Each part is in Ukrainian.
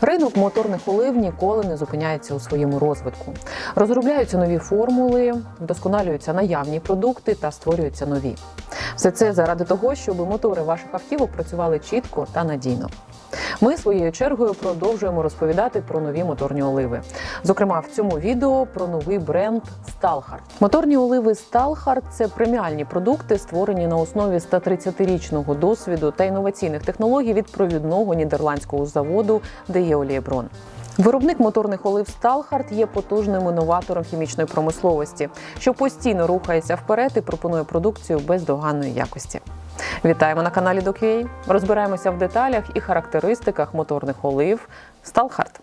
Ринок моторних олив ніколи не зупиняється у своєму розвитку. Розробляються нові формули, вдосконалюються наявні продукти та створюються нові. Все це заради того, щоб мотори ваших автівок працювали чітко та надійно. Ми своєю чергою продовжуємо розповідати про нові моторні оливи. Зокрема, в цьому відео про новий бренд Stalhart. Моторні оливи Stalhart – це преміальні продукти, створені на основі 130-річного досвіду та інноваційних технологій від провідного нідерландського заводу Деєолієброн. Виробник моторних олив Stalhart є потужним інноватором хімічної промисловості, що постійно рухається вперед і пропонує продукцію бездоганної якості. Вітаємо на каналі DocUA. Розбираємося в деталях і характеристиках моторних олив Stalhart.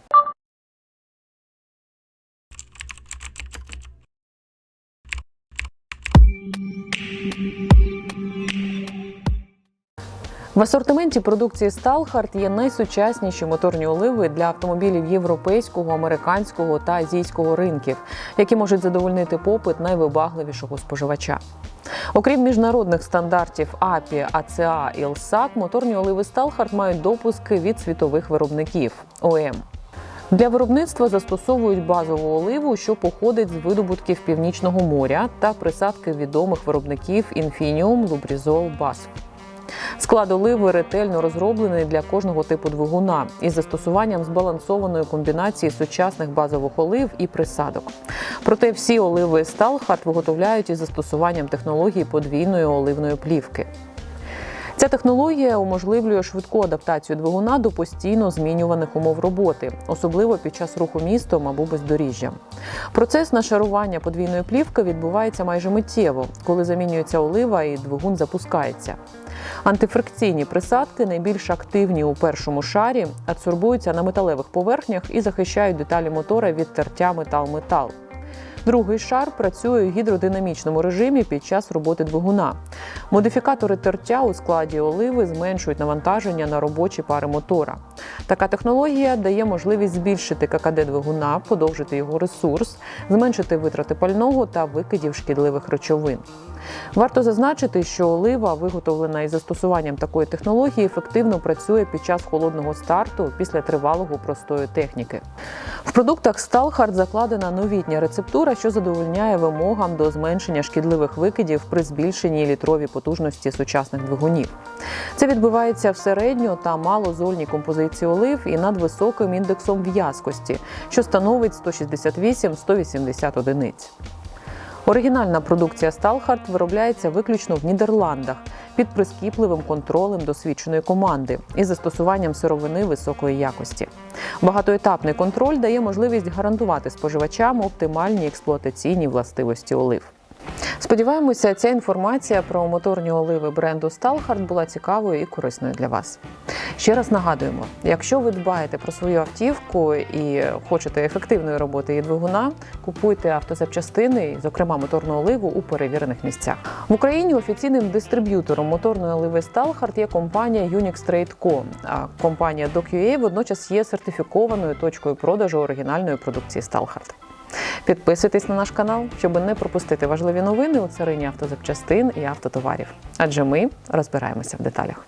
В асортименті продукції Stalhart є найсучасніші моторні оливи для автомобілів європейського, американського та азійського ринків, які можуть задовольнити попит найвибагливішого споживача. Окрім міжнародних стандартів АПІ, АЦА і ЛСАК, моторні оливи Сталхард мають допуски від світових виробників ОМ. Для виробництва застосовують базову оливу, що походить з видобутків Північного моря та присадки відомих виробників Infinium, Lubrizol, BASF. Склад оливи ретельно розроблений для кожного типу двигуна із застосуванням збалансованої комбінації сучасних базових олив і присадок. Проте всі оливи сталхарт виготовляють із застосуванням технології подвійної оливної плівки. Ця технологія уможливлює швидку адаптацію двигуна до постійно змінюваних умов роботи, особливо під час руху містом або бездоріжжям. Процес нашарування подвійної плівки відбувається майже миттєво, коли замінюється олива і двигун запускається. Антифрикційні присадки найбільш активні у першому шарі, адсорбуються на металевих поверхнях і захищають деталі мотора від тертя метал-метал. Другий шар працює у гідродинамічному режимі під час роботи двигуна. Модифікатори тертя у складі оливи зменшують навантаження на робочі пари мотора. Така технологія дає можливість збільшити ККД двигуна, подовжити його ресурс, зменшити витрати пального та викидів шкідливих речовин. Варто зазначити, що олива, виготовлена із застосуванням такої технології, ефективно працює під час холодного старту після тривалого простою техніки. В продуктах Сталхард закладена новітня рецептура, що задовольняє вимогам до зменшення шкідливих викидів при збільшенні літрові потужності сучасних двигунів. Це відбувається в середньо та малозольній композиції олив і над високим індексом в'язкості, що становить 168-180 одиниць. Оригінальна продукція Сталхарт виробляється виключно в Нідерландах під прискіпливим контролем досвідченої команди і застосуванням сировини високої якості. Багатоетапний контроль дає можливість гарантувати споживачам оптимальні експлуатаційні властивості олив. Сподіваємося, ця інформація про моторні оливи бренду Stalhart була цікавою і корисною для вас. Ще раз нагадуємо: якщо ви дбаєте про свою автівку і хочете ефективної роботи її двигуна, купуйте автозапчастини, зокрема моторну оливу, у перевірених місцях. В Україні офіційним дистриб'ютором моторної оливи Stalhart є компанія Unix Trade Co. А компанія DocUA водночас є сертифікованою точкою продажу оригінальної продукції Stalhart. Підписуйтесь на наш канал, щоб не пропустити важливі новини у царині автозапчастин і автотоварів. Адже ми розбираємося в деталях.